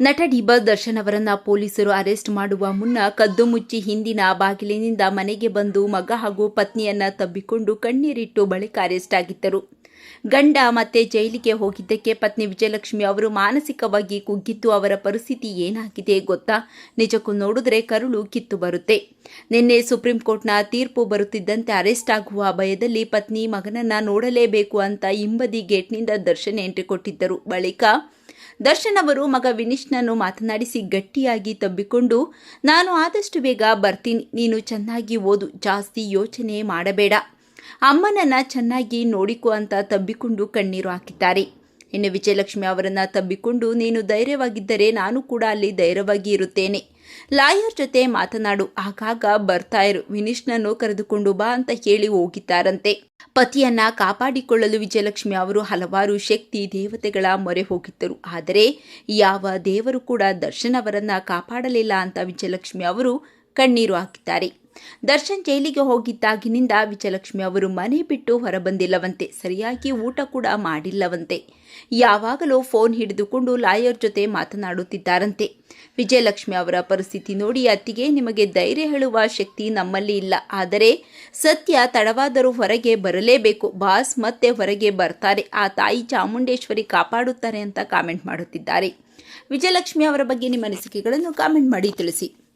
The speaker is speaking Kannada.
ನಟ ಡಿಬಾ ದರ್ಶನ್ ಅವರನ್ನ ಪೊಲೀಸರು ಅರೆಸ್ಟ್ ಮಾಡುವ ಮುನ್ನ ಕದ್ದು ಮುಚ್ಚಿ ಹಿಂದಿನ ಬಾಗಿಲಿನಿಂದ ಮನೆಗೆ ಬಂದು ಮಗ ಹಾಗೂ ಪತ್ನಿಯನ್ನ ತಬ್ಬಿಕೊಂಡು ಕಣ್ಣೀರಿಟ್ಟು ಬಳಿಕ ಅರೆಸ್ಟ್ ಆಗಿದ್ದರು. ಗಂಡ ಮತ್ತೆ ಜೈಲಿಗೆ ಹೋಗಿದ್ದಕ್ಕೆ ಪತ್ನಿ ವಿಜಯಲಕ್ಷ್ಮಿ ಅವರು ಮಾನಸಿಕವಾಗಿ ಕುಗ್ಗಿದ್ದು ಅವರ ಪರಿಸ್ಥಿತಿ ಏನಾಗಿದೆ ಗೊತ್ತಾ? ನಿಜಕ್ಕೂ ನೋಡಿದ್ರೆ ಕರುಳು ಕಿತ್ತು ಬರುತ್ತೆ. ನಿನ್ನೆ ಸುಪ್ರೀಂ ಕೋರ್ಟ್ನ ತೀರ್ಪು ಬರುತ್ತಿದ್ದಂತೆ ಅರೆಸ್ಟ್ ಆಗುವ ಭಯದಲ್ಲಿ ಪತ್ನಿ ಮಗನನ್ನ ನೋಡಲೇಬೇಕು ಅಂತ ಹಿಂಬದಿ ಗೇಟ್ನಿಂದ ದರ್ಶನ್ ಎಂಟ್ರಿ ಕೊಟ್ಟಿದ್ದರು. ಬಳಿಕ ದರ್ಶನ್ ಅವರು ಮಗ ವಿನೀಶ್ನನ್ನು ಮಾತನಾಡಿಸಿ ಗಟ್ಟಿಯಾಗಿ ತಬ್ಬಿಕೊಂಡು, ನಾನು ಆದಷ್ಟು ಬೇಗ ಬರ್ತೀನಿ, ನೀನು ಚೆನ್ನಾಗಿ ಓದು, ಜಾಸ್ತಿ ಯೋಚನೆ ಮಾಡಬೇಡ. ಅಮ್ಮನನ್ನ ಚೆನ್ನಾಗಿ ನೋಡಿಕೊ ಅಂತ ತಬ್ಬಿಕೊಂಡು ಕಣ್ಣೀರು ಹಾಕಿದ್ದಾರೆ. ಇನ್ನು ವಿಜಯಲಕ್ಷ್ಮಿ ಅವರನ್ನ ತಬ್ಬಿಕೊಂಡು ನೀನು ಧೈರ್ಯವಾಗಿದ್ದರೆ ನಾನು ಕೂಡ ಅಲ್ಲಿ ಧೈರ್ಯವಾಗಿ ಇರುತ್ತೇನೆ. ಲಾಯರ್ ಜೊತೆ ಮಾತನಾಡು, ಆಗಾಗ ಬರ್ತಾ ಇರು, ವಿನೀಶ್ನನ್ನು ಕರೆದುಕೊಂಡು ಬಾ ಅಂತ ಹೇಳಿ ಹೋಗಿದ್ದಾರಂತೆ. ಪತಿಯನ್ನ ಕಾಪಾಡಿಕೊಳ್ಳಲು ವಿಜಯಲಕ್ಷ್ಮಿ ಅವರು ಹಲವಾರು ಶಕ್ತಿ ದೇವತೆಗಳ ಮೊರೆ ಹೋಗಿದ್ದರು. ಆದರೆ ಯಾವ ದೇವರು ಕೂಡ ದರ್ಶನವರನ್ನ ಕಾಪಾಡಲಿಲ್ಲ ಅಂತ ವಿಜಯಲಕ್ಷ್ಮಿ ಅವರು ಕಣ್ಣೀರು ಹಾಕಿದ್ದಾರೆ. ದರ್ಶನ್ ಜೈಲಿಗೆ ಹೋಗಿದ್ದಾಗಿನಿಂದ ವಿಜಯಲಕ್ಷ್ಮಿ ಅವರು ಮನೆ ಬಿಟ್ಟು ಹೊರಬಂದಿಲ್ಲವಂತೆ, ಸರಿಯಾಗಿ ಊಟ ಕೂಡ ಮಾಡಿಲ್ಲವಂತೆ. ಯಾವಾಗಲೂ ಫೋನ್ ಹಿಡಿದುಕೊಂಡು ಲಾಯರ್ ಜೊತೆ ಮಾತನಾಡುತ್ತಿದ್ದಾರಂತೆ. ವಿಜಯಲಕ್ಷ್ಮಿ ಅವರ ಪರಿಸ್ಥಿತಿ ನೋಡಿ ಅತ್ತಿಗೆ ನಿಮಗೆ ಧೈರ್ಯ ಹೇಳುವ ಶಕ್ತಿ ನಮ್ಮಲ್ಲಿ ಇಲ್ಲ. ಆದರೆ ಸತ್ಯ ತಡವಾದರೂ ಹೊರಗೆ ಬರಲೇಬೇಕು. ಬಾಸ್ ಮತ್ತೆ ಹೊರಗೆ ಬರ್ತಾರೆ. ಆ ತಾಯಿ ಚಾಮುಂಡೇಶ್ವರಿ ಕಾಪಾಡುತ್ತಾರೆ ಅಂತ ಕಾಮೆಂಟ್ ಮಾಡುತ್ತಿದ್ದಾರೆ. ವಿಜಯಲಕ್ಷ್ಮಿ ಅವರ ಬಗ್ಗೆ ನಿಮ್ಮ ಅನಿಸಿಕೆಗಳನ್ನು ಕಾಮೆಂಟ್ ಮಾಡಿ ತಿಳಿಸಿ.